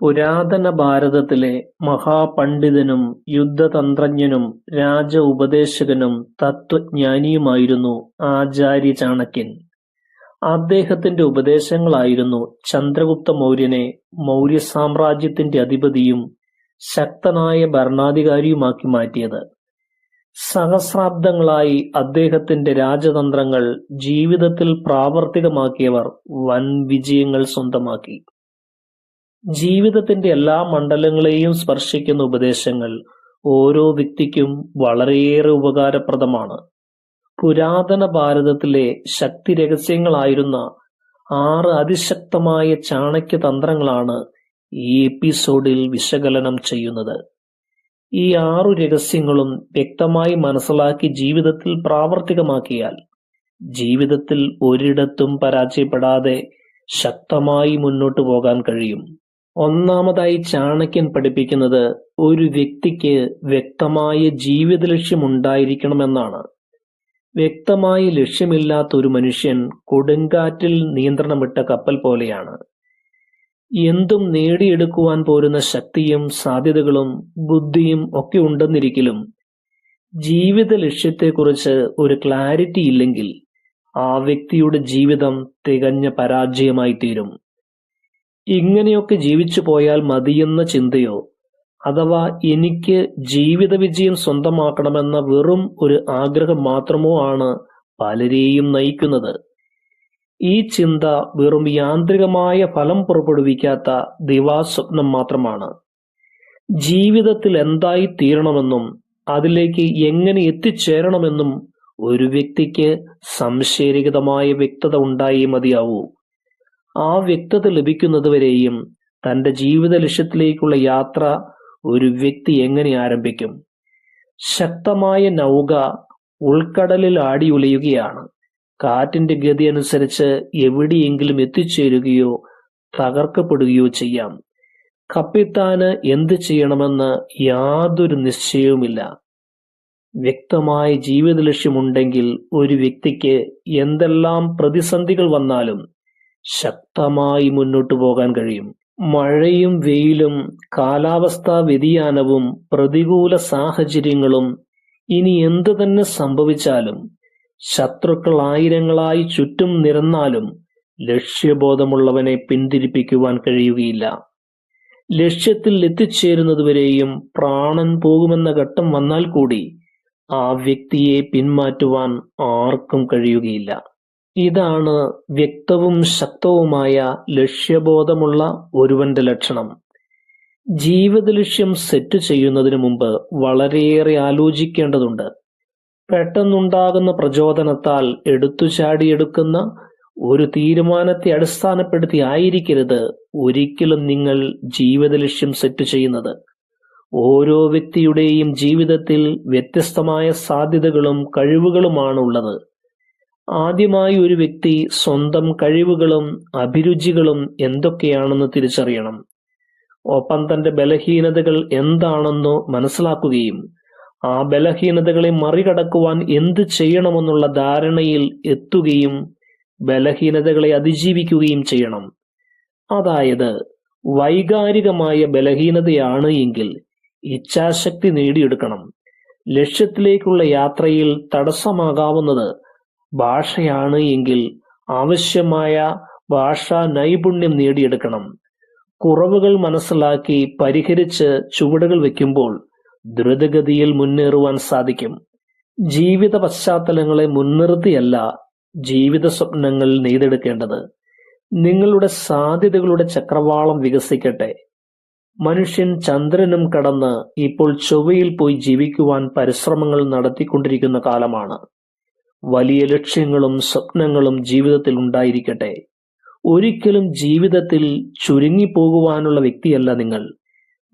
പുരാതന ഭാരതത്തിലെ മഹാപണ്ഡിതനും യുദ്ധതന്ത്രജ്ഞനും രാജ ഉപദേശകനും തത്വജ്ഞാനിയുമായിരുന്നു ആചാര്യ ചാണക്യൻ. അദ്ദേഹത്തിന്റെ ഉപദേശങ്ങളായിരുന്നു ചന്ദ്രഗുപ്ത മൗര്യനെ സാമ്രാജ്യത്തിന്റെ അധിപതിയും ശക്തനായ ഭരണാധികാരിയുമാക്കി മാറ്റിയത്. സഹസ്രാബ്ദങ്ങളായി അദ്ദേഹത്തിന്റെ രാജതന്ത്രങ്ങൾ ജീവിതത്തിൽ പ്രാവർത്തികമാക്കിയവർ വൻ വിജയങ്ങൾ സ്വന്തമാക്കി. ജീവിതത്തിന്റെ എല്ലാ മണ്ഡലങ്ങളെയും സ്പർശിക്കുന്ന ഉപദേശങ്ങൾ ഓരോ വ്യക്തിക്കും വളരെയേറെ ഉപകാരപ്രദമാണ്. പുരാതന ഭാരതത്തിലെ ശക്തി രഹസ്യങ്ങളായിരുന്ന ആറ് അതിശക്തമായ ചാണക്യ തന്ത്രങ്ങളാണ് ഈ എപ്പിസോഡിൽ വിശകലനം ചെയ്യുന്നത്. ഈ ആറു രഹസ്യങ്ങളും വ്യക്തമായി മനസ്സിലാക്കി ജീവിതത്തിൽ പ്രാവർത്തികമാക്കിയാൽ ജീവിതത്തിൽ ഒരിടത്തും പരാജയപ്പെടാതെ ശക്തമായി മുന്നോട്ടു പോകാൻ കഴിയും. ഒന്നാമതായി ചാണക്യൻ പഠിപ്പിക്കുന്നത് ഒരു വ്യക്തിക്ക് വ്യക്തമായ ജീവിത ലക്ഷ്യമുണ്ടായിരിക്കണമെന്നാണ് വ്യക്തമായ ലക്ഷ്യമില്ലാത്ത ഒരു മനുഷ്യൻ കൊടുങ്കാറ്റിൽ നിയന്ത്രണമിട്ട കപ്പൽ പോലെയാണ്. എന്തും നേടിയെടുക്കുവാൻ പോരുന്ന ശക്തിയും സാധ്യതകളും ബുദ്ധിയും ഒക്കെ ഉണ്ടെന്നിരിക്കലും ജീവിത ലക്ഷ്യത്തെക്കുറിച്ച് ഒരു ക്ലാരിറ്റി ഇല്ലെങ്കിൽ ആ വ്യക്തിയുടെ ജീവിതം തികഞ്ഞ പരാജയമായിത്തീരും. ഇങ്ങനെയൊക്കെ ജീവിച്ചു പോയാൽ മതിയെന്ന ചിന്തയോ അഥവാ എനിക്ക് ജീവിത വിജയം സ്വന്തമാക്കണമെന്ന വെറും ഒരു ആഗ്രഹം മാത്രമോ ആണ് പലരെയും നയിക്കുന്നത്. ഈ ചിന്ത വെറും യാന്ത്രികമായ ഫലം പുറപ്പെടുവിക്കാത്ത ദിവാസ്വപ്നം മാത്രമാണ്. ജീവിതത്തിൽ എന്തായി തീരണമെന്നും അതിലേക്ക് എങ്ങനെ എത്തിച്ചേരണമെന്നും ഒരു വ്യക്തിക്ക് സംശയരഹിതമായ വ്യക്തത ഉണ്ടായേ മതിയാവൂ. ആ വ്യക്തത ലഭിക്കുന്നതുവരെയും തന്റെ ജീവിതലക്ഷ്യത്തിലേക്കുള്ള യാത്ര ഒരു വ്യക്തി എങ്ങനെ ആരംഭിക്കും? ശക്തമായ നൗക ഉൾക്കടലിൽ ആടിയുലയുകയാണ്. കാറ്റിന്റെ ഗതി അനുസരിച്ച് എവിടെയെങ്കിലും എത്തിച്ചേരുകയോ തകർക്കപ്പെടുകയോ ചെയ്യാം. കപ്പിത്താന് എന്ത് ചെയ്യണമെന്ന് യാതൊരു നിശ്ചയവുമില്ല. വ്യക്തമായ ജീവിത ലക്ഷ്യമുണ്ടെങ്കിൽ ഒരു വ്യക്തിക്ക് എന്തെല്ലാം പ്രതിസന്ധികൾ വന്നാലും ശക്തമായി മുന്നോട്ടു പോകാൻ കഴിയും. മഴയും വെയിലും കാലാവസ്ഥാ വ്യതിയാനവും പ്രതികൂല സാഹചര്യങ്ങളും ഇനി എന്തു തന്നെ സംഭവിച്ചാലും ശത്രുക്കൾ ആയിരങ്ങളായി ചുറ്റും നിരന്നാലും ലക്ഷ്യബോധമുള്ളവനെ പിന്തിരിപ്പിക്കുവാൻ കഴിയുകയില്ല. ലക്ഷ്യത്തിൽ എത്തിച്ചേരുന്നതുവരെയും പ്രാണൻ പോകുമെന്ന ഘട്ടം വന്നാൽ കൂടി ആ വ്യക്തിയെ പിന്മാറ്റുവാൻ ആർക്കും കഴിയുകയില്ല. ഇതാണ് വ്യക്തവും ശക്തവുമായ ലക്ഷ്യബോധമുള്ള ഒരുവന്റെ ലക്ഷണം. ജീവിതലക്ഷ്യം സെറ്റ് ചെയ്യുന്നതിനു മുമ്പ് വളരെയേറെ ആലോചിക്കേണ്ടതുണ്ട്. പെട്ടെന്നുണ്ടാകുന്ന പ്രചോദനത്താൽ എടുത്തുചാടിയെടുക്കുന്ന ഒരു തീരുമാനത്തെ അടിസ്ഥാനപ്പെടുത്തി ആയിരിക്കരുത് ഒരിക്കലും നിങ്ങൾ ജീവിതലക്ഷ്യം സെറ്റ് ചെയ്യുന്നത്. ഓരോ വ്യക്തിയുടെയും ജീവിതത്തിൽ വ്യത്യസ്തമായ സാധ്യതകളും കഴിവുകളുമാണ് ഉള്ളത്. ആദ്യമായി ഒരു വ്യക്തി സ്വന്തം കഴിവുകളും അഭിരുചികളും എന്തൊക്കെയാണെന്ന് തിരിച്ചറിയണം. ഒപ്പം തന്റെ ബലഹീനതകൾ എന്താണെന്നോ മനസ്സിലാക്കുകയും ആ ബലഹീനതകളെ മറികടക്കുവാൻ എന്ത് ചെയ്യണമെന്നുള്ള ധാരണയിൽ എത്തുകയും ബലഹീനതകളെ അതിജീവിക്കുകയും ചെയ്യണം. അതായത് വൈകാരികമായ ബലഹീനതയാണ് എങ്കിൽ ഇച്ഛാശക്തി നേടിയെടുക്കണം. ലക്ഷ്യത്തിലേക്കുള്ള യാത്രയിൽ തടസ്സമാകാവുന്നത് ഭാഷയാണ് എങ്കിൽ ആവശ്യമായ ഭാഷാ നൈപുണ്യം നേടിയെടുക്കണം. കുറവുകൾ മനസ്സിലാക്കി പരിഹരിച്ച് ചുവടുകൾ വെക്കുമ്പോൾ ദ്രുതഗതിയിൽ മുന്നേറുവാൻ സാധിക്കും. ജീവിത പശ്ചാത്തലങ്ങളെ മുൻനിർത്തിയല്ല ജീവിത സ്വപ്നങ്ങൾ നെയ്തെടുക്കേണ്ടത്. നിങ്ങളുടെ സാധ്യതകളുടെ ചക്രവാളം വികസിക്കട്ടെ. മനുഷ്യൻ ചന്ദ്രനും കടന്ന് ഇപ്പോൾ ചൊവ്വയിൽ പോയി ജീവിക്കുവാൻ പരിശ്രമങ്ങൾ നടത്തിക്കൊണ്ടിരിക്കുന്ന കാലമാണ്. വലിയ ലക്ഷ്യങ്ങളും സ്വപ്നങ്ങളും ജീവിതത്തിൽ ഉണ്ടായിരിക്കട്ടെ. ഒരിക്കലും ജീവിതത്തിൽ ചുരുങ്ങി ചുരുങ്ങിപ്പോകുവാനുള്ള വ്യക്തിയല്ല നിങ്ങൾ.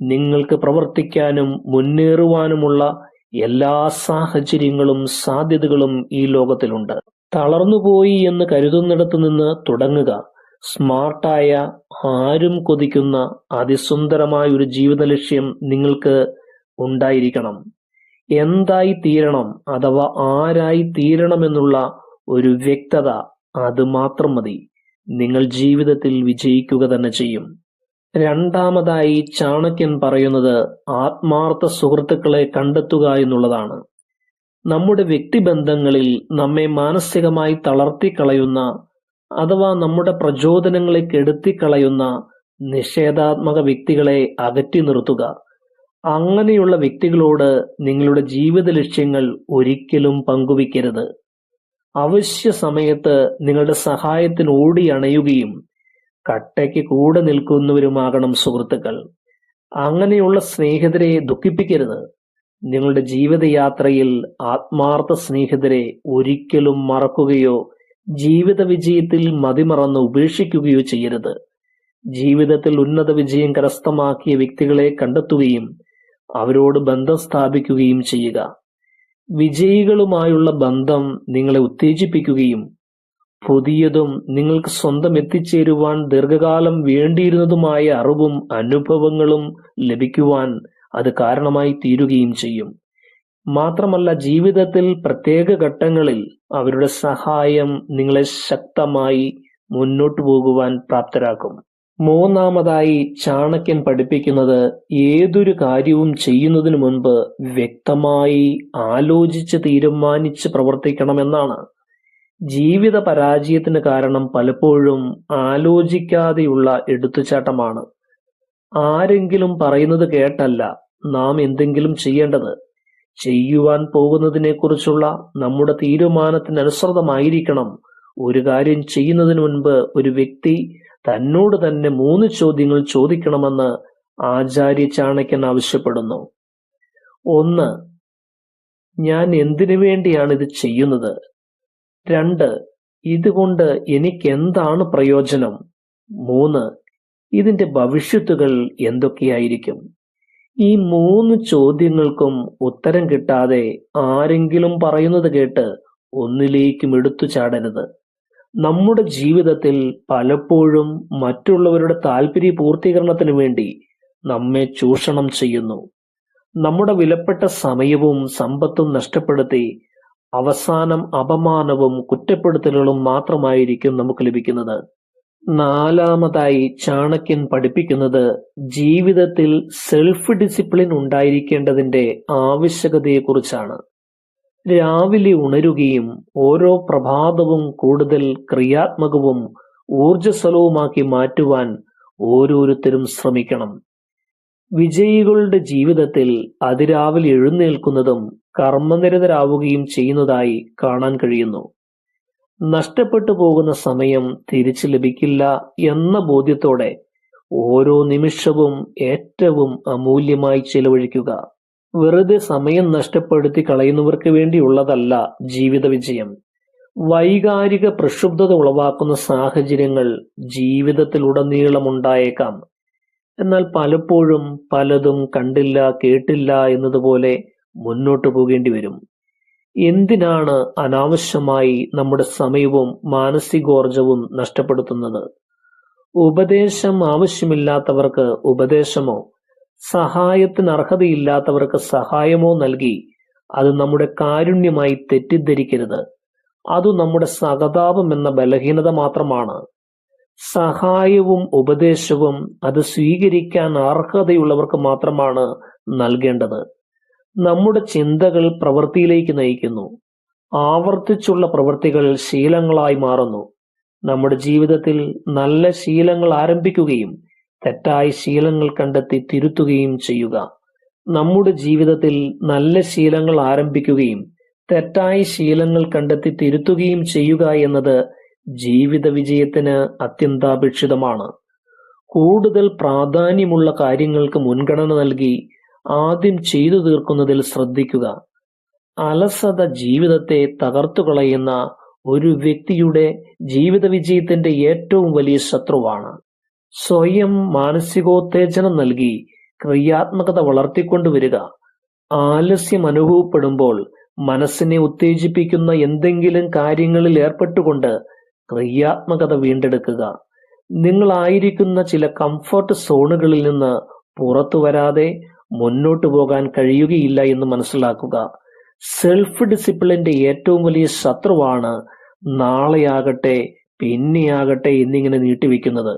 നിങ്ങൾക്ക് പ്രവർത്തിക്കാനും മുന്നേറുവാനുമുള്ള എല്ലാ സാഹചര്യങ്ങളും സാധ്യതകളും ഈ ലോകത്തിലുണ്ട്. തളർന്നുപോയി എന്ന് കരുതുന്നിടത്ത് നിന്ന് തുടങ്ങുക. സ്മാർട്ടായ ആരും കൊതിക്കുന്ന അതിസുന്ദരമായ ഒരു ജീവിതലക്ഷ്യം നിങ്ങൾക്ക് ഉണ്ടായിരിക്കണം. എന്തായിത്തീരണം അഥവാ ആരായി തീരണമെന്നുള്ള ഒരു വ്യക്തത അത് മാത്രം മതി. നിങ്ങൾ ജീവിതത്തിൽ വിജയിക്കുക തന്നെ ചെയ്യും. രണ്ടാമതായി ചാണക്യൻ പറയുന്നത് ആത്മാർത്ഥ സുഹൃത്തുക്കളെ കണ്ടെത്തുക എന്നുള്ളതാണ് നമ്മുടെ വ്യക്തിബന്ധങ്ങളിൽ നമ്മെ മാനസികമായി തളർത്തിക്കളയുന്ന അഥവാ നമ്മുടെ പ്രചോദനങ്ങളെ കെടുത്തിക്കളയുന്ന നിഷേധാത്മക വ്യക്തികളെ അകറ്റി നിർത്തുക അങ്ങനെയുള്ള വ്യക്തികളോട് നിങ്ങളുടെ ജീവിത ലക്ഷ്യങ്ങൾ ഒരിക്കലും പങ്കുവയ്ക്കരുത്. അവശ്യ സമയത്ത് നിങ്ങളുടെ സഹായത്തിന് ഓടി അണയുകയും കട്ടയ്ക്ക് കൂടെ നിൽക്കുന്നവരുമാകണം സുഹൃത്തുക്കൾ. അങ്ങനെയുള്ള സ്നേഹിതരെ ദുഃഖിപ്പിക്കരുത്. നിങ്ങളുടെ ജീവിതയാത്രയിൽ ആത്മാർത്ഥ സ്നേഹിതരെ ഒരിക്കലും മറക്കുകയോ ജീവിത വിജയത്തിൽ മതിമറന്ന് ഉപേക്ഷിക്കുകയോ ചെയ്യരുത്. ജീവിതത്തിൽ ഉന്നത വിജയം കരസ്ഥമാക്കിയ വ്യക്തികളെ കണ്ടെത്തുകയും അവരോട് ബന്ധം സ്ഥാപിക്കുകയും ചെയ്യുക. വിജയികളുമായുള്ള ബന്ധം നിങ്ങളെ ഉത്തേജിപ്പിക്കുകയും പുതിയതും നിങ്ങൾക്ക് സ്വന്തം എത്തിച്ചേരുവാൻ ദീർഘകാലം വേണ്ടിയിരുന്നതുമായ അറിവും അനുഭവങ്ങളും ലഭിക്കുവാൻ അത് കാരണമായി തീരുകയും ചെയ്യും. മാത്രമല്ല ജീവിതത്തിൽ പ്രത്യേക ഘട്ടങ്ങളിൽ അവരുടെ സഹായം നിങ്ങളെ ശക്തമായി മുന്നോട്ടു പോകുവാൻ പ്രാപ്തരാക്കും. മൂന്നാമതായി ചാണക്യൻ പഠിപ്പിക്കുന്നത് ഏതൊരു കാര്യവും ചെയ്യുന്നതിനു മുൻപ് വ്യക്തമായി ആലോചിച്ച് തീരുമാനിച്ച് പ്രവർത്തിക്കണമെന്നാണ്. ജീവിത പരാജയത്തിന് കാരണം പലപ്പോഴും ആലോചിക്കാതെയുള്ള എടുത്തുചാട്ടമാണ്. ആരെങ്കിലും പറയുന്നത് കേട്ടല്ല നാം എന്തെങ്കിലും ചെയ്യേണ്ടത്. ചെയ്യുവാൻ പോകുന്നതിനെക്കുറിച്ചുള്ള നമ്മുടെ തീരുമാനത്തിനനുസൃതമായിരിക്കണം. ഒരു കാര്യം ചെയ്യുന്നതിന് മുൻപ് ഒരു വ്യക്തി തന്നോട് തന്നെ മൂന്ന് ചോദ്യങ്ങൾ ചോദിക്കണമെന്ന് ആചാര്യ ചാണക്യൻ ആവശ്യപ്പെടുന്നു. ഒന്ന് ഞാൻ എന്തിനു വേണ്ടിയാണ് ഇത് ചെയ്യുന്നത്? രണ്ട് ഇതുകൊണ്ട് എനിക്ക് എന്താണ് പ്രയോജനം? മൂന്ന് ഇതിന്റെ ഭവിഷ്യത്തുകൾ എന്തൊക്കെയായിരിക്കും? ഈ മൂന്ന് ചോദ്യങ്ങൾക്കും ഉത്തരം കിട്ടാതെ ആരെങ്കിലും പറയുന്നത് കേട്ട് ഒന്നിലേക്കും എടുത്തു ചാടരുത്. നമ്മുടെ ജീവിതത്തിൽ പലപ്പോഴും മറ്റുള്ളവരുടെ താല്പര്യ പൂർത്തീകരണത്തിന് വേണ്ടി നമ്മെ ചൂഷണം ചെയ്യുന്നു. നമ്മുടെ വിലപ്പെട്ട സമയവും സമ്പത്തും നഷ്ടപ്പെടുത്തി അവസാനം അപമാനവും കുറ്റപ്പെടുത്തലുകളും മാത്രമായിരിക്കും നമുക്ക് ലഭിക്കുന്നത്. നാലാമതായി ചാണക്യൻ പഠിപ്പിക്കുന്നത് ജീവിതത്തിൽ സെൽഫ് ഡിസിപ്ലിൻ ഉണ്ടായിരിക്കേണ്ടതിന്റെ ആവശ്യകതയെക്കുറിച്ചാണ്. രാവിലെ ഉണരുകയും ഓരോ പ്രഭാതവും കൂടുതൽ ക്രിയാത്മകവും ഊർജസ്വലവുമാക്കി മാറ്റുവാൻ ഓരോരുത്തരും ശ്രമിക്കണം. വിജയികളുടെ ജീവിതത്തിൽ അതിരാവിലെ എഴുന്നേൽക്കുന്നതും കർമ്മനിരതരാവുകയും ചെയ്യുന്നതായി കാണാൻ കഴിയുന്നു. നഷ്ടപ്പെട്ടു പോകുന്ന സമയം തിരിച്ചു ലഭിക്കില്ല എന്ന ബോധ്യത്തോടെ ഓരോ നിമിഷവും ഏറ്റവും അമൂല്യമായി ചെലവഴിക്കുക. വെറുതെ സമയം നഷ്ടപ്പെടുത്തി കളയുന്നവർക്ക് വേണ്ടിയുള്ളതല്ല ജീവിത വിജയം. വൈകാരിക പ്രക്ഷുബ്ധത ഉളവാക്കുന്ന സാഹചര്യങ്ങൾ ജീവിതത്തിലുടനീളം ഉണ്ടായേക്കാം എന്നാൽ പലപ്പോഴും പലതും കണ്ടില്ല കേട്ടില്ല എന്നതുപോലെ മുന്നോട്ടു പോകേണ്ടി വരും. എന്തിനാണ് അനാവശ്യമായി നമ്മുടെ സമയവും മാനസികോർജവും നഷ്ടപ്പെടുത്തുന്നത്? ഉപദേശം ആവശ്യമില്ലാത്തവർക്ക് ഉപദേശമോ? സഹായത്തിന് അർഹതയില്ലാത്തവർക്ക് സഹായമോ നൽകി അത് നമ്മുടെ കാരുണ്യമായി തെറ്റിദ്ധരിക്കരുത്. അത് നമ്മുടെ സഹതാപം എന്ന ബലഹീനത മാത്രമാണ്. സഹായവും ഉപദേശവും അത് സ്വീകരിക്കാൻ അർഹതയുള്ളവർക്ക് മാത്രമാണ് നൽകേണ്ടത്. നമ്മുടെ ചിന്തകൾ പ്രവൃത്തിയിലേക്ക് നയിക്കുന്നു. ആവർത്തിച്ചുള്ള പ്രവൃത്തികൾ ശീലങ്ങളായി മാറുന്നു. നമ്മുടെ ജീവിതത്തിൽ നല്ല ശീലങ്ങൾ ആരംഭിക്കുകയും തെറ്റായ ശീലങ്ങൾ കണ്ടെത്തി തിരുത്തുകയും ചെയ്യുക. നമ്മുടെ ജീവിതത്തിൽ നല്ല ശീലങ്ങൾ ആരംഭിക്കുകയും തെറ്റായ ശീലങ്ങൾ കണ്ടെത്തി തിരുത്തുകയും ചെയ്യുക എന്നത് ജീവിത വിജയത്തിന് അത്യന്താപേക്ഷിതമാണ്. കൂടുതൽ പ്രാധാന്യമുള്ള കാര്യങ്ങൾക്ക് മുൻഗണന നൽകി ആദ്യം ചെയ്തു തീർക്കുന്നതിൽ ശ്രദ്ധിക്കുക. അലസത ജീവിതത്തെ തകർത്തു കളയുന്ന ഒരു വ്യക്തിയുടെ ജീവിത വിജയത്തിന്റെ ഏറ്റവും വലിയ ശത്രുവാണ്. സ്വയം മാനസികോത്തേജനം നൽകി ക്രിയാത്മകത വളർത്തിക്കൊണ്ടുവരിക ആലസ്യം അനുഭവപ്പെടുമ്പോൾ മനസ്സിനെ ഉത്തേജിപ്പിക്കുന്ന എന്തെങ്കിലും കാര്യങ്ങളിൽ ഏർപ്പെട്ടുകൊണ്ട് ക്രിയാത്മകത വീണ്ടെടുക്കുക. നിങ്ങളായിരിക്കുന്ന ചില കംഫർട്ട് സോണുകളിൽ നിന്ന് പുറത്തു വരാതെ മുന്നോട്ടു പോകാൻ കഴിയുകയില്ല എന്ന് മനസ്സിലാക്കുക. സെൽഫ് ഡിസിപ്ലിന്റെ ഏറ്റവും വലിയ ശത്രുവാണ് നാളെയാകട്ടെ പിന്നെയാകട്ടെ എന്നിങ്ങനെ നീട്ടിവെക്കുന്നത്.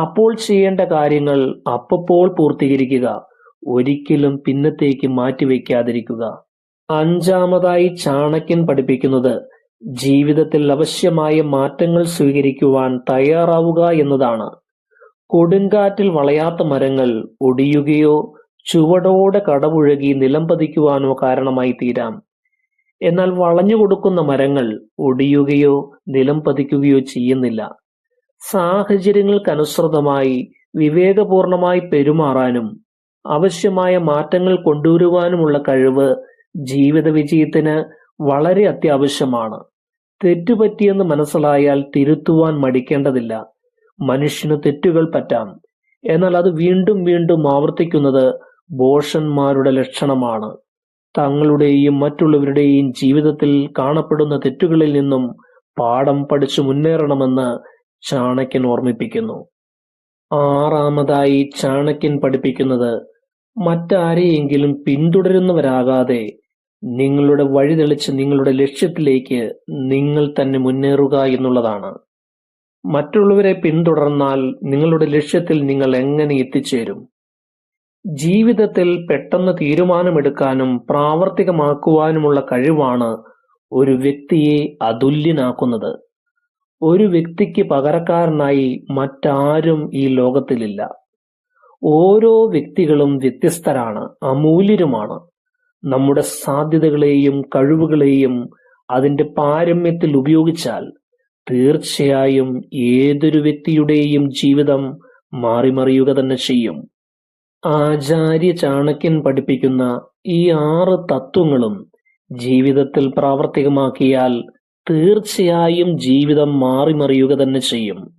അപ്പോൾ ചെയ്യേണ്ട കാര്യങ്ങൾ അപ്പപ്പോൾ പൂർത്തീകരിക്കുക. ഒരിക്കലും പിന്നത്തേക്ക് മാറ്റിവെക്കാതിരിക്കുക. അഞ്ചാമതായി ചാണക്യൻ പഠിപ്പിക്കുന്നത് ജീവിതത്തിൽ അവശ്യമായ മാറ്റങ്ങൾ സ്വീകരിക്കുവാൻ തയ്യാറാവുക എന്നതാണ്. കൊടുങ്കാറ്റിൽ വളയാത്ത മരങ്ങൾ ഒടിയുകയോ ചുവടോടെ കടപുഴകി നിലംപതിക്കുവാനോ കാരണമായി തീരാം. എന്നാൽ വളഞ്ഞു കൊടുക്കുന്ന മരങ്ങൾ ഒടിയുകയോ നിലംപതിക്കുകയോ ചെയ്യുന്നില്ല. സാഹചര്യങ്ങൾക്കനുസൃതമായി വിവേകപൂർണമായി പെരുമാറാനും ആവശ്യമായ മാറ്റങ്ങൾ കൊണ്ടുവരുവാനുമുള്ള കഴിവ് ജീവിത വിജയത്തിന് വളരെ അത്യാവശ്യമാണ്. തെറ്റുപറ്റിയെന്ന് മനസ്സിലായാൽ തിരുത്തുവാൻ മടിക്കേണ്ടതില്ല. മനുഷ്യന് തെറ്റുകൾ പറ്റാം. എന്നാൽ അത് വീണ്ടും വീണ്ടും ആവർത്തിക്കുന്നത് ബോഷന്മാരുടെ ലക്ഷണമാണ്. തങ്ങളുടെയും മറ്റുള്ളവരുടെയും ജീവിതത്തിൽ കാണപ്പെടുന്ന തെറ്റുകളിൽ നിന്നും പാഠം പഠിച്ചു മുന്നേറണമെന്ന് ചാണക്യൻ ഓർമ്മിപ്പിക്കുന്നു. ആറാമതായി ചാണക്യൻ പഠിപ്പിക്കുന്നത് മറ്റാരെയെങ്കിലും പിന്തുടരുന്നവരാകാതെ നിങ്ങളുടെ വഴി തെളിച്ച് നിങ്ങളുടെ ലക്ഷ്യത്തിലേക്ക് നിങ്ങൾ തന്നെ മുന്നേറുക എന്നുള്ളതാണ്. മറ്റുള്ളവരെ പിന്തുടർന്നാൽ നിങ്ങളുടെ ലക്ഷ്യത്തിൽ നിങ്ങൾ എങ്ങനെ എത്തിച്ചേരും? ജീവിതത്തിൽ പെട്ടെന്ന് തീരുമാനമെടുക്കാനും പ്രാവർത്തികമാക്കുവാനുമുള്ള കഴിവാണ് ഒരു വ്യക്തിയെ അതുല്യനാക്കുന്നത്. ഒരു വ്യക്തിക്ക് പകരക്കാരനായി മറ്റാരും ഈ ലോകത്തിലില്ല. ഓരോ വ്യക്തികളും വ്യത്യസ്തരാണ് അമൂല്യരുമാണ്. നമ്മുടെ സാധ്യതകളെയും കഴിവുകളെയും അതിന്റെ പാരമ്യത്തിൽ ഉപയോഗിച്ചാൽ തീർച്ചയായും ഏതൊരു വ്യക്തിയുടെയും ജീവിതം മാറിമറിയുക തന്നെ ചെയ്യും. ആചാര്യ ചാണക്യൻ പഠിപ്പിക്കുന്ന ഈ ആറ് തത്വങ്ങളും ജീവിതത്തിൽ പ്രാവർത്തികമാക്കിയാൽ തീർച്ചയായും ജീവിതം മാറിമറിയുക തന്നെ ചെയ്യും.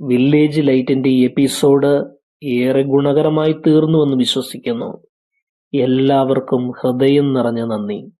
വില്ലേജ് ലൈറ്റിന്റെ ഈ എപ്പിസോഡ് ഏറെ ഗുണകരമായി തീർന്നുവെന്ന് വിശ്വസിക്കുന്നു. എല്ലാവർക്കും ഹൃദയം നിറഞ്ഞ നന്ദി.